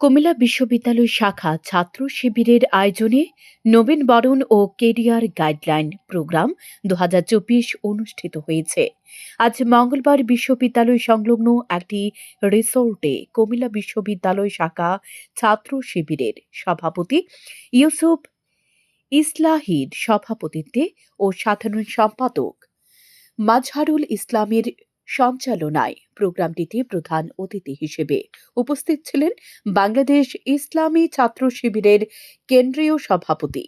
কুমিল্লা বিশ্ববিদ্যালয় শাখা ছাত্র শিবিরের আয়োজনে নবীন বরণ ও কেরিয়ার গাইডলাইন প্রোগ্রাম দু হাজার চব্বিশ অনুষ্ঠিত হয়েছে। আজ মঙ্গলবার বিশ্ববিদ্যালয় সংলগ্ন একটি রিসোর্টে কুমিল্লা বিশ্ববিদ্যালয় শাখা ছাত্র শিবিরের সভাপতি ইউসুফ ইসলাহির সভাপতিত্বে ও সাধারণ সম্পাদক মাজহারুল ইসলামের সঞ্চালনায় প্রোগ্রামটিতে প্রধান অতিথি হিসেবে উপস্থিত ছিলেন বাংলাদেশ ইসলামী ছাত্র শিবিরের কেন্দ্রীয় সভাপতি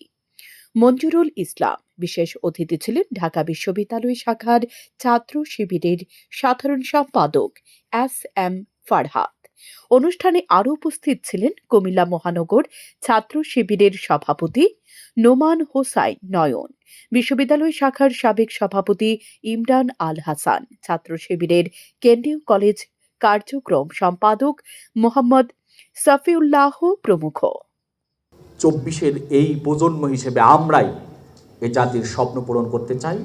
মঞ্জুরুল ইসলাম। বিশেষ অতিথি ছিলেন ঢাকা বিশ্ববিদ্যালয় শাখার ছাত্র শিবিরের সাধারণ সম্পাদক এস এম ফারহাত। অনুষ্ঠানে আরও উপস্থিত ছিলেন কুমিল্লা মহানগর ছাত্র শিবিরের সভাপতি নোমান হোসাইন নয়ন, বিশ্ববিদ্যালয় শাখার সাবেক সভাপতি ইমরান আল হাসান, ছাত্র শিবিরের কেন্দ্রীয় কলেজ কার্যক্রম সম্পাদক মোহাম্মদ সফিউল্লাহ প্রমুখ। চব্বিশের এই প্রজন্ম হিসেবে আমরাই এ জাতির স্বপ্ন পূরণ করতে চাই।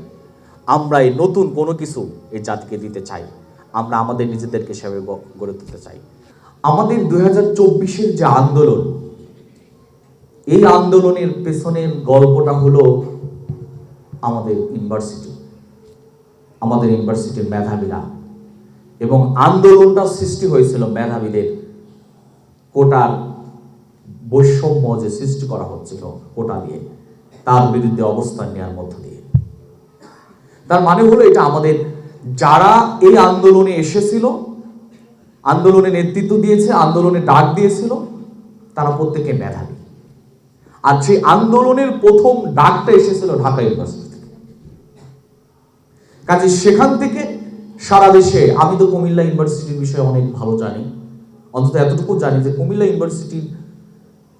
আমরাই নতুন কোনো কিছু এই জাতিকে দিতে চাই। আমরা আমাদের নিজেদেরকে সেভাবে গড়ে তুলতে চাই। আমাদের দুই হাজার চব্বিশের যে আন্দোলন, এই আন্দোলনের পেছনের গল্পটা হলো আমাদের ইউনিভার্সিটি, আমাদের ইউনিভার্সিটির মেধাবীরা। এবং আন্দোলনটা সৃষ্টি হয়েছিল মেধাবীদের কোটার বৈষম্য যে সৃষ্টি করা হচ্ছিল কোটা দিয়ে, তার বিরুদ্ধে অবস্থান নেওয়ার মধ্য দিয়ে। তার মানে হলো এটা আমাদের যারা এই আন্দোলনে এসেছিল আন্দোলনে নেতৃত্ব দিয়েছে, আন্দোলনে ডাক দিয়েছিল, তারা প্রত্যেকে মেধাবী। আর সেই আন্দোলনের প্রথম ডাকটা এসেছিল ঢাকা ইউনিভার্সিটি থেকে। কাজে সেখান থেকে সারা দেশে, আমি তো কুমিল্লা ইউনিভার্সিটির বিষয়ে অনেক ভালো জানি। অন্তত এতটুকু জানি যে কুমিল্লা ইউনিভার্সিটির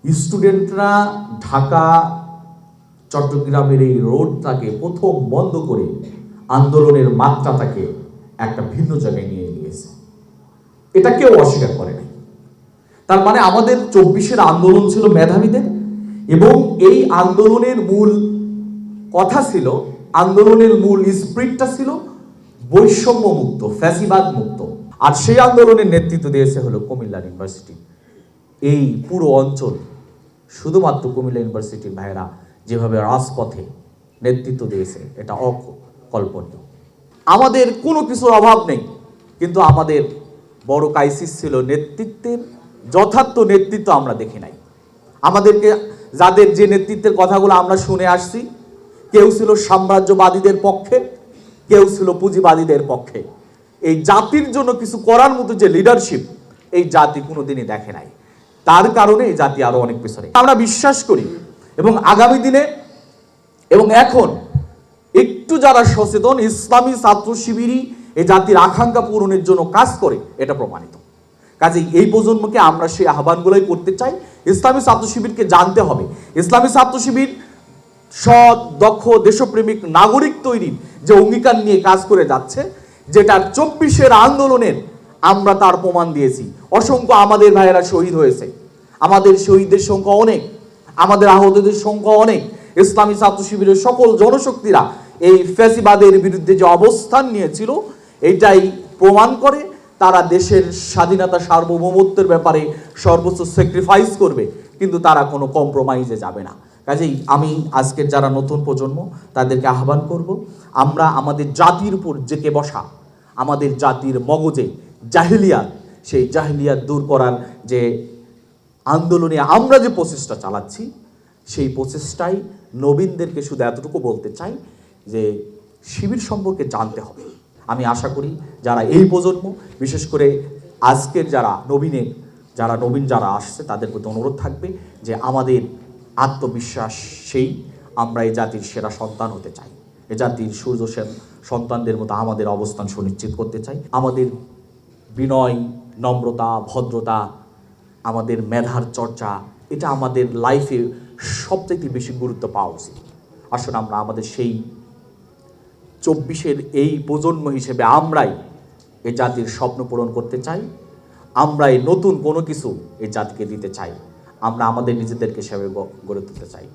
স্টুডেন্টরা ঢাকা, চট্টগ্রামের এই রোডটাকে প্রথম বন্ধ করে আন্দোলনের মাত্রাটাকে একটা ভিন্ন জায়গায় নিয়ে এটা কেউ অস্বীকার করে নাই। তার মানে আমাদের চব্বিশের আন্দোলন ছিল মেধাবীদের এবং এই আন্দোলনের মূল কথা ছিল, আন্দোলনের মূল স্প্রিটটা ছিল বৈষম্য মুক্ত ফ্যাসিবাদ মুক্ত আর সেই আন্দোলনের নেতৃত্ব দিয়েছে হলো কুমিল্লা ইউনিভার্সিটি। এই পুরো অঞ্চল, শুধুমাত্র কুমিল্লা ইউনিভার্সিটির ভাইয়েরা যেভাবে রাজপথে নেতৃত্ব দিয়েছে, এটা অকল্পনীয়। আমাদের কোনো কিছুর অভাব নেই, কিন্তু আমাদের বড় ক্রাইসিস ছিল নেতৃত্বের, যথার্থ নেতৃত্ব আমরা দেখি নাই। আমাদেরকে যাদের যে নেতৃত্বের কথাগুলো আমরা শুনে আসছি, কেউ ছিল সাম্রাজ্যবাদীদের পক্ষে, কেউ ছিল পুঁজিবাদীদের পক্ষে। এই জাতির জন্য কিছু করার মতো যে লিডারশিপ এই জাতি কোনোদিনই দেখে নাই। তার কারণে এই জাতি আরও অনেক পিছনে। আমরা বিশ্বাস করি এবং আগামী দিনে এবং এখন একটু যারা সচেতন, ইসলামী ছাত্র শিবিরই এই জাতির আকাঙ্ক্ষা পূরণের জন্য কাজ করে, এটা প্রমাণিত। কাজেই এই প্রজন্মকে আমরা সেই আহ্বানগুলোই করতে চাই। ইসলামী ছাত্র শিবিরকে জানতে হবে। ইসলামী ছাত্র শিবির সৎ, দক্ষ, দেশপ্রেমিক নাগরিক তৈরির যে অঙ্গীকার নিয়ে কাজ করে যাচ্ছে, যেটা চব্বিশের আন্দোলনের আমরা তার প্রমাণ দিয়েছি। অসংখ্য আমাদের ভাইয়েরা শহীদ হয়েছে। আমাদের শহীদদের সংখ্যা অনেক। আমাদের আহতদের সংখ্যা অনেক। ইসলামী ছাত্র শিবিরের সকল জনশক্তিরা এই ফ্যাসিবাদের বিরুদ্ধে যে অবস্থান নিয়েছিল এটাই প্রমাণ করে তারা দেশের স্বাধীনতা সার্বভৌমত্বের ব্যাপারে সর্বোচ্চ স্যাক্রিফাইস করবে, কিন্তু তারা কোনো কম্প্রোমাইজে যাবে না। কাজেই আমি আজকের যারা নতুন প্রজন্ম, তাদেরকে আহ্বান করব, আমরা আমাদের জাতির উপর জেকে বসা, আমাদের জাতির মগজে জাহিলিয়াত, সেই জাহিলিয়াত দূর করার যে আন্দোলনে আমরা যে প্রচেষ্টা চালাচ্ছি, সেই প্রচেষ্টাই নবীনদেরকে শুধু এতটুকু বলতে চাই যে শিবির সম্পর্কে জানতে হবে। আমি আশা করি যারা এই প্রজন্ম, বিশেষ করে আজকের যারা নবীনের যারা নবীন যারা আসছে, তাদের প্রতি অনুরোধ থাকবে যে আমাদের আত্মবিশ্বাস সেই, আমরা এই জাতির সেরা সন্তান হতে চাই। এ জাতির সূর্য সেন সন্তানদের মতো আমাদের অবস্থান সুনিশ্চিত করতে চাই। আমাদের বিনয়, নম্রতা, ভদ্রতা, আমাদের মেধার চর্চা, এটা আমাদের লাইফে সবথেকে বেশি গুরুত্ব পাওয়া উচিত। আসলে আমরা আমাদের সেই চব্বিশের এই প্রজন্ম হিসেবে আমরাই এ জাতির স্বপ্ন পূরণ করতে চাই। আমরাই নতুন কোনো কিছু এই জাতিকে দিতে চাই। আমরা আমাদের নিজেদেরকে সেভাবে গড়ে তুলতে চাই।